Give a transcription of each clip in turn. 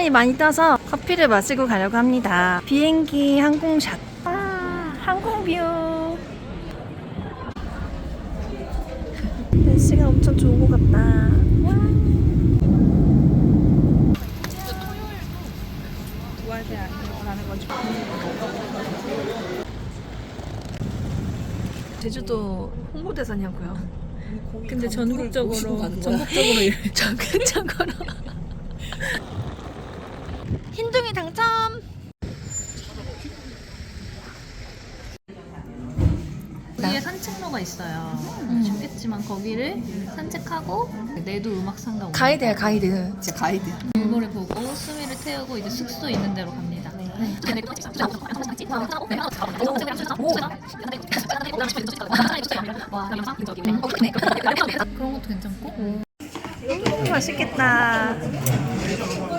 시간이 많이 따서 커피를 마시고 가려고 합니다. 비행기 항공샷. 와, 항공뷰. 날씨가 엄청 좋은 것 같다. 와. 제주도 홍보대사냐고요. 근데 전국적으로 전국적으로. 전국적으로 당첨. 위에 산책로가 있어요. 좋겠지만 거기를 산책하고 내도 음악상가 가이드야 가이드. 진짜 가이드. 노래 보고 수미를 태우고 이제 숙소 있는 데로 갑니다. 그런 것도 괜찮고 음, 맛있겠다.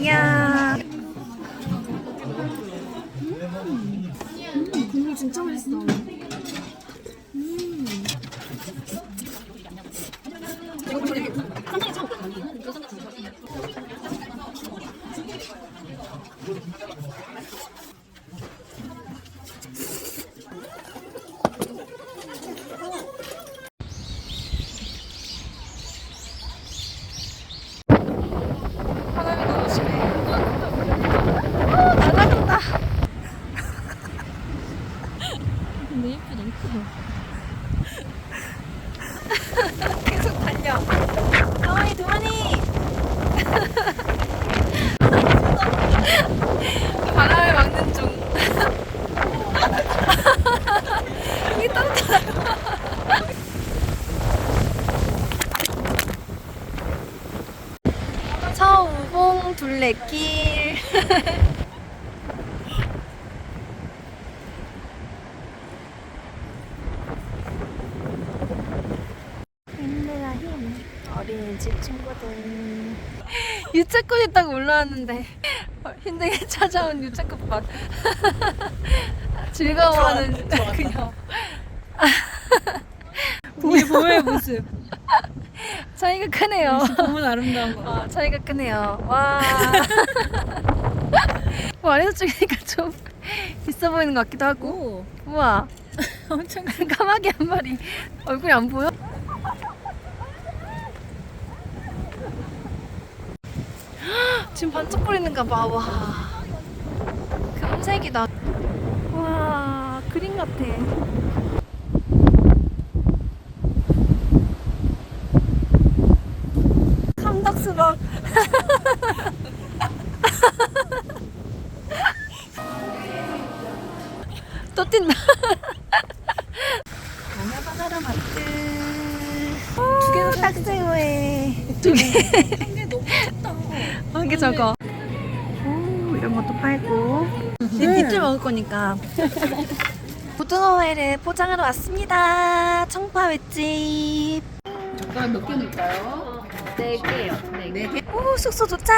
이야. 진짜 맛있어. 바람이 너무 심해. 어, 달라졌다. 근데 예쁘다 예쁘다. 계속 달려. 가와이 두 마리. 바람을 막는 중. 여기 떨어져. 서우봉 둘레길. 힘내라 힘 어린이집 친구들. 유채꽃 있다고 올라왔는데. 어, 힘들게 찾아온 유채꽃 밭. 즐거워하는 그녀. 이게 봄의 모습. 차이가 크네요. 봄은 아름다운 거. 와 차이가 크네요. 와. 와, 아래서 찍으니까 좀 있어 보이는 것 같기도 하고. 오, 우와. 엄청 까마귀 한 마리. 얼굴이 안 보여? 지금 반짝거리는가 봐. 와. 금색이다. 와, 그림 같아. 감덕스러워. 또 뛴다. 바나바나라 마트. 두 개는 딱새우에. 두 개. 개 적어. 오, 이런 것도 팔고. 네. 이틀 먹을 거니까. 고등어회를 포장하러 왔습니다. 청파 횟집. 젓가락 몇개 넣을까요? 네 개요. 네 개. 네 개. 오, 숙소 도착.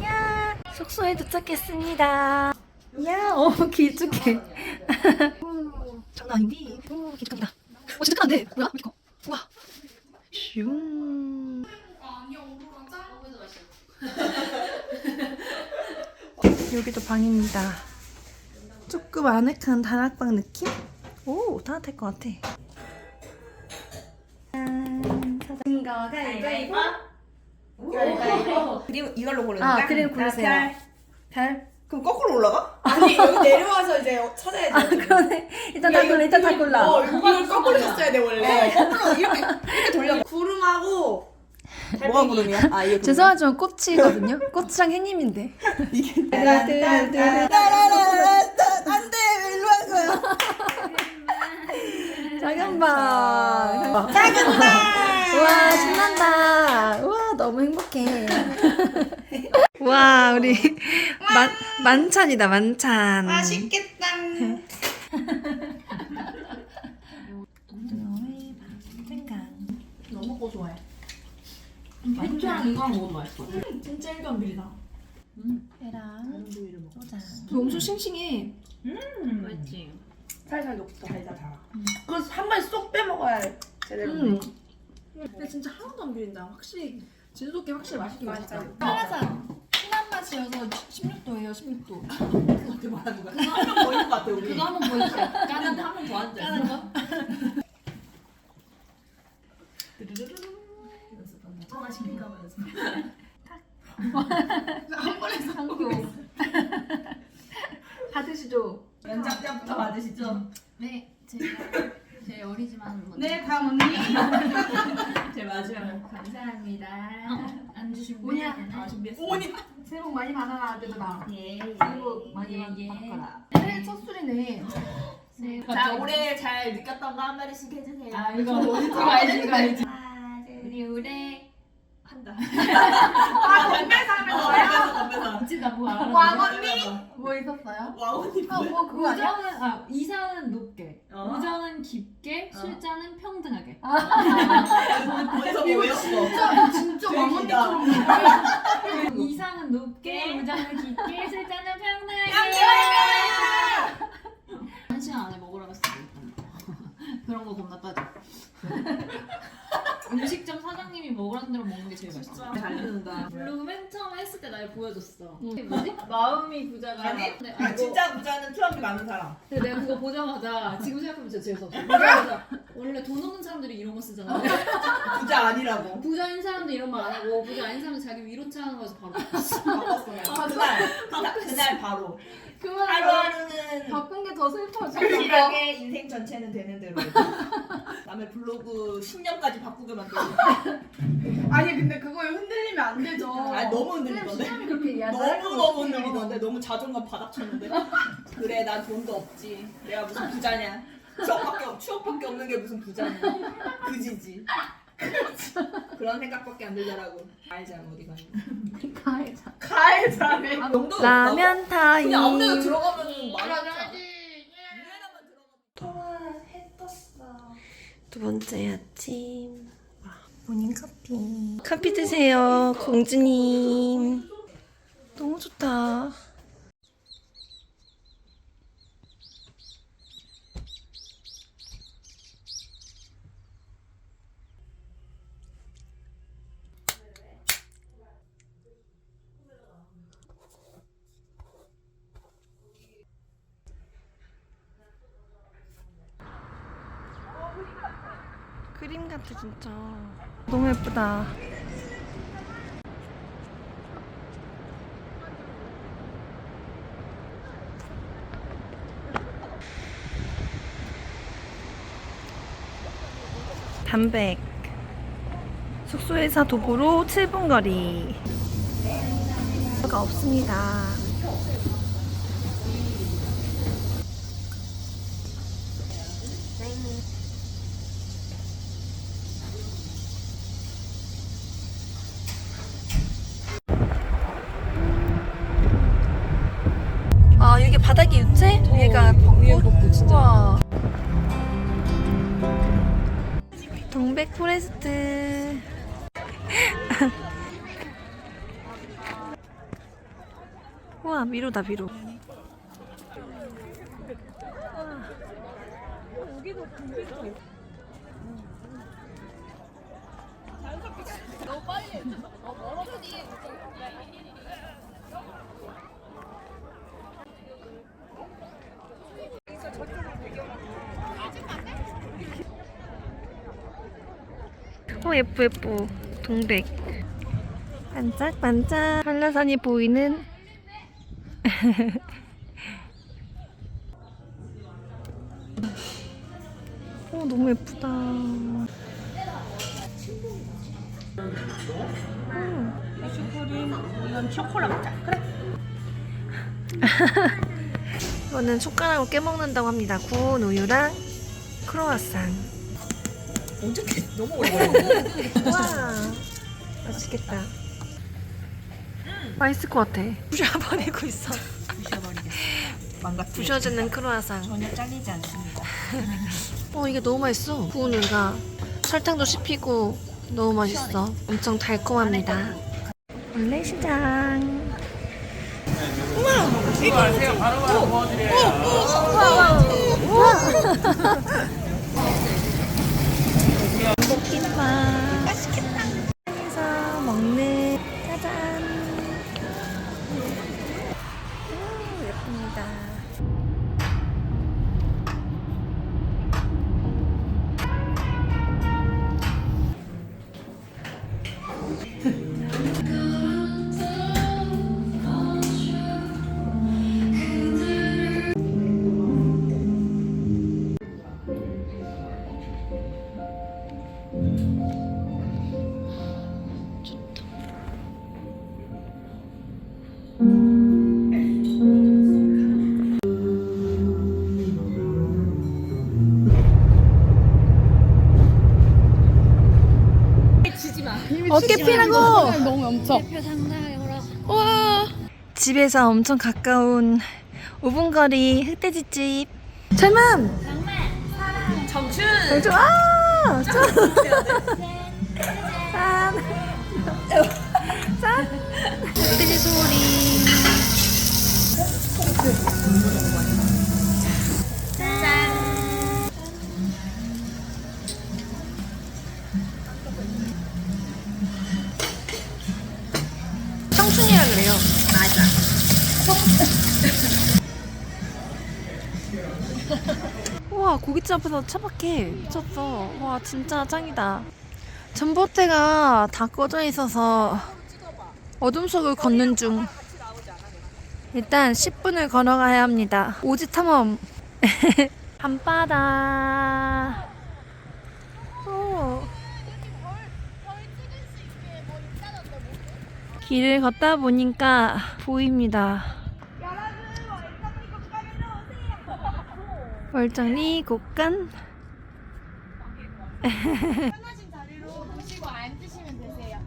이야, 숙소에 도착했습니다. 이야, 어, 길쭉해. 장난 아닌데? 오, 길쭉합니다. 어, 진짜 큰데? 뭐야? 이거. 우와. 슝. 여기도 방입니다. 조금 아늑한 다락방 느낌? 오, 따뜻할 것 같아. 짠. 사진 거 가위바위보. 그림 이걸로 고르는 아, 거야? 그림 고르세요. 별. 별. 그럼 거꾸로 올라가? 아니 여기 내려와서 이제 찾아야 돼. 그러네. 일단 다 골라, 일단 다 골라. 어, 이걸 거꾸로 쳤어야 돼 원래. 거꾸로 이렇게 이렇게 돌려. 구름하고 뭐가 구름이야? 아 이게 구름. 죄송하지만 꽃이거든요. 꽃이랑. 이게 따라따라따라. 안돼 일로 한 거야. 작은 방. 작은 방. 신난다. 우와 너무 행복해. 와 우리 만 만찬이다 만찬. 맛있겠다. 너무 고소해. 만두랑 이거 먹어도 맛있어. 진짜 일도 안 비리다. 회랑 소장. 엄청 싱싱해. 맞지. 살살 녹다 달다 달아. 그래서 한 번에 쏙 빼먹어야 제대로. 음. 근데 진짜 하나도 안 비린다. 확실히 제주도게 확실히 맛있긴 맛있다. 항상 순한 맛 햇볕이어서 16도예요 16도 어떻게 말하는 거야? 한명 보이는 것 같아 우리. 그거 한번 보여주세요. 까는 거. 한명더 앉아. 까는 거? 청아시킨가 봐요 한 번에 상도 받으시죠 연장자부터 받으시죠. 네, 제가 제일 어리지만 먼저. 네 다음 언니 제 마지막. 감사합니다 어, 안 주시면 뭐냐? 되나? 아 준비했어. 오니 새해 복 많이 받아라 얘들아 예. 새해 복 많이 예, 예. 받아라 새해 첫 술이네 네, 자 올해 잘 느꼈던 거 한 마디씩 해주세요. 아 이거 어디 이거 알지 이거 알지 우리 올해 한다. 아 건배사 하는 거야? 건배사. 진짜 뭐왕 언니? 뭐 있었어요? 왕언니. 아뭐 그거 아니야? 우정은 아 이상은 높게, 어. 우정은 깊게, 어. 술자는 평등하게. 어디서 뭐 외웠어? 진짜 진짜 되게 왕언니처럼 이상은 높게, 우정은 깊게, 술자는 평등하게. 한 시간 안에 먹으라고 했어. 그런 거 겁나 따져. 음식점 사장님이 먹으라는 대로 먹는 게 제일 맛있어. 잘 듣는다. 블로그 맨 처음에 했을 때 날 보여줬어. 이게 뭐지? 마음이 부자가. 아니? 네, 아 이거- 진짜 부자는 추억이 많은 사람. 근데 내가 그거 보자마자 지금 생각해보면 진짜 재수없어. 보자마자 원래 돈 없는 사람들이 이런 거 쓰잖아. 부자 아니라고. 부자인 사람도 이런 말 안 하고 부자 아닌 사람도 자기 위로차 하는 거에서 바로 바꿨어. 바꿨어. 그날 그날, 그날 바로. 그만 하루하루는 바꾼 게더 슬퍼 성실하게 인생 전체는 되는 대로. 남의 블로그 10년까지 바꾸게 만들고. 아니 근데 그거에 흔들리면 안 되죠 아 너무 흔들리던데. 그렇게 너무 너무 흔들리던데 너무 자존감 바닥 쳤는데. 그래 난 돈도 없지. 내가 무슨 부자냐. 추억밖에 없, 추억밖에 없는 게 무슨 부자냐. 그지지. 그런 생각밖에 안 들더라고. 알잖아 어디 가니. 가해자 가해자네. 라면 타임 그냥 아무데나 들어가면 말하잖아. 두 번째 아침. 모닝 커피. 커피 드세요 공주님. 너무 좋다 그림 같아 진짜. 너무 예쁘다. 담백. 숙소에서 도보로 7분 거리. 가 없습니다 와 미로다 미로. 어 예쁘 예쁘 동백 반짝반짝 한라산이 보이는 어 너무 예쁘다 음. 이건 초콜릿. 그래. 이거는 숟가락으로 깨먹는다고 합니다 구운 우유랑 크로와상 이렇게 너무 오래 걸려. 와 맛있겠다 맛있을 것 같아. 부셔버리고 있어. 망가뜨려. 부셔지는 크로와상. 전혀 잘리지 않습니다. 어 이게 너무 맛있어. 구운 우유가 설탕도 씹히고 너무 맛있어. 엄청 달콤합니다. 원래 시장. 우와! 볶음밥 맛있겠다 여기서 먹는 짜잔 어깨 피라고. 너무 엄청. 와. 집에서 엄청 가까운 5분 거리 흑돼지집. 젊음. 청춘. 정준. 아. 짠. 짠. 짠. 흑돼지 소리. 고깃집 앞에서 차박해. 미쳤어. 와 진짜 짱이다. 전봇대가 다 꺼져 있어서 어둠 속을 걷는 중. 일단 10분을 걸어가야 합니다. 오지 탐험. 밤바다. 오. 길을 걷다 보니까 보입니다 멀쩡히 곳간. 편하신 자리로 보시고 앉으시면 되세요.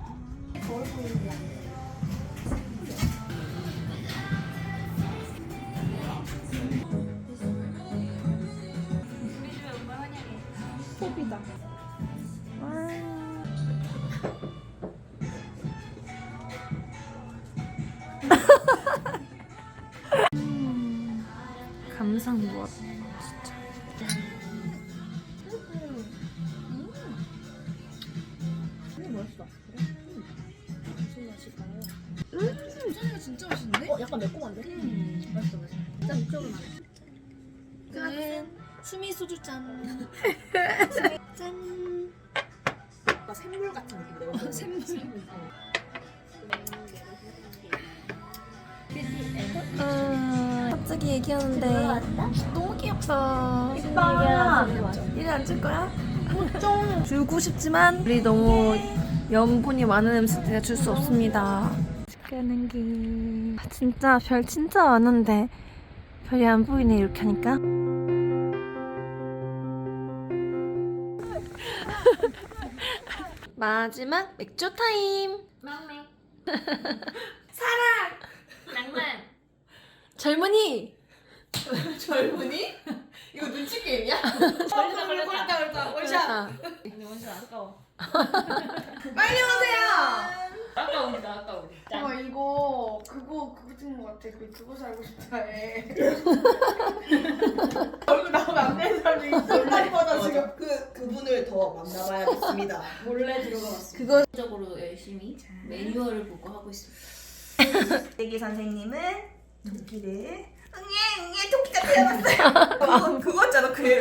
감상 짠 짠. 약간 샘물 같은 느낌. 샘물. 아, 갑자기 얘기하는데 너무 귀엽다. 이뻐. 이리 앉을 거야? 좀 주고 싶지만 우리 너무 염분이 많은 음식들을 줄수 없습니다. 가는 길. 아, 진짜 별 진짜 많은데 별이 안 보이네 이렇게 하니까. 마지막 맥주 타임. 막내. 낭만. 젊은이. 젊은이? 이거 눈치 게임이야? 걸렸다, 걸렸다. 걸렸다 걸렸다. 원샷. 아, 근데 원신 아까워. 빨리 오세요. 아까우니다 아까 우리. 어 이거 그거 그거 찍는 것 같아. 그 그거 살고 싶다에. 얼굴 나오면 안 되는 사람이 있어. 온라인보다 지금. 그 그분을 더 만나봐야겠습니다. 몰래 들어가 봤어. 그거 적으로 열심히 매뉴얼을 보고 하고 있습니다. 대기 선생님은 토끼를 응애 응애 토끼가 태어났어요. 그거 그거잖아 그.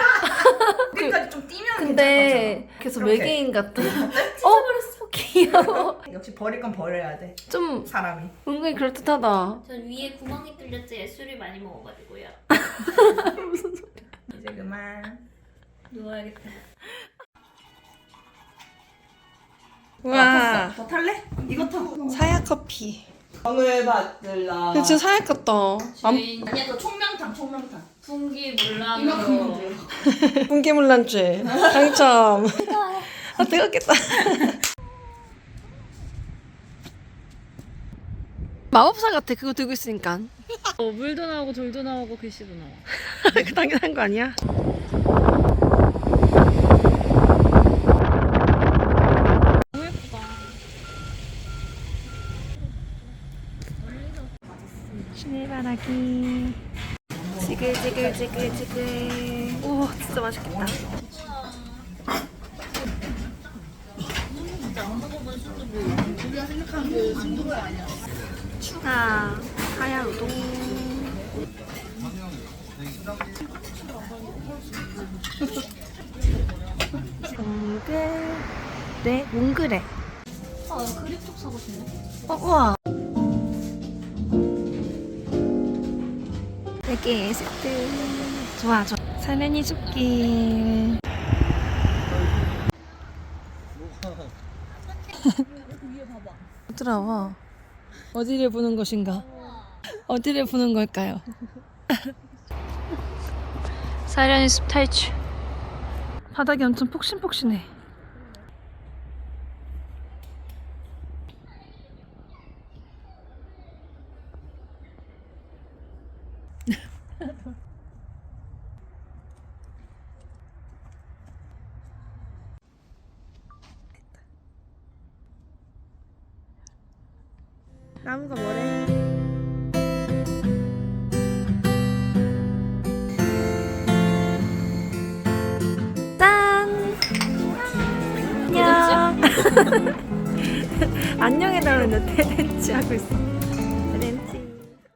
그까지 좀 뛰면 근데 계속 그렇게. 외계인 같아. 어, 귀여워. 역시 버릴 건 버려야 돼. 좀 사람이. 은근히 그럴듯하다. 전 위에 구멍이 뚫렸지 술을 많이 먹어가지고요. 이제 그만. 누워야겠다. 와, 더 탈래? 이거 타. 사야 커피. 정을 받들라. 진짜 사야 같다. 주인 아니야 그 총명탕 총명탕. 풍기 먹어. 분개물란죄 당첨. 아 뜨겁겠다. 마법사 같아 그거 들고 있으니까. 어, 물도 나오고 돌도 나오고 글씨도 나와. 그 당연한 거 아니야? 너무 예쁘다. 실바라기. 지글지글지글지글. 오 진짜 맛있겠다. 추가 하야 우동. 몽글레 몽글레. 아, 그립톡 사고 싶네. 어, 우와. 4개 세트. 좋아, 좋아. 사연이 숲길. 들어와. 어디를 보는 것인가? 어디를 보는 걸까요? 사이렌이 숲 탈출. 바닥이 엄청 폭신폭신해. Christ.